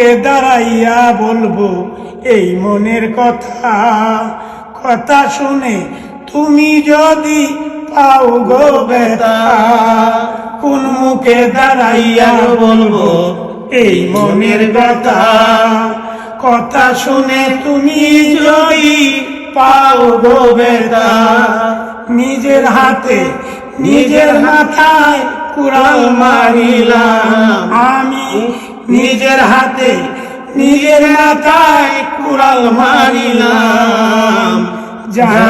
মুখে দাঁড়াইয়া বলব, এই মনের কথা কথা শুনে তুমি যদি পাও গো বেতা কোন মুখে দাঁড়াইয়া বলব, এই মনের কথা কথা শুনে তুমি যদি পাও গো বেতা নিজের হাতে, নিজের মাথায় কুড়াল মারিলাম, আমি নিজের হাতে নিজের মাথায় কুড়াল মারিলাম। যারা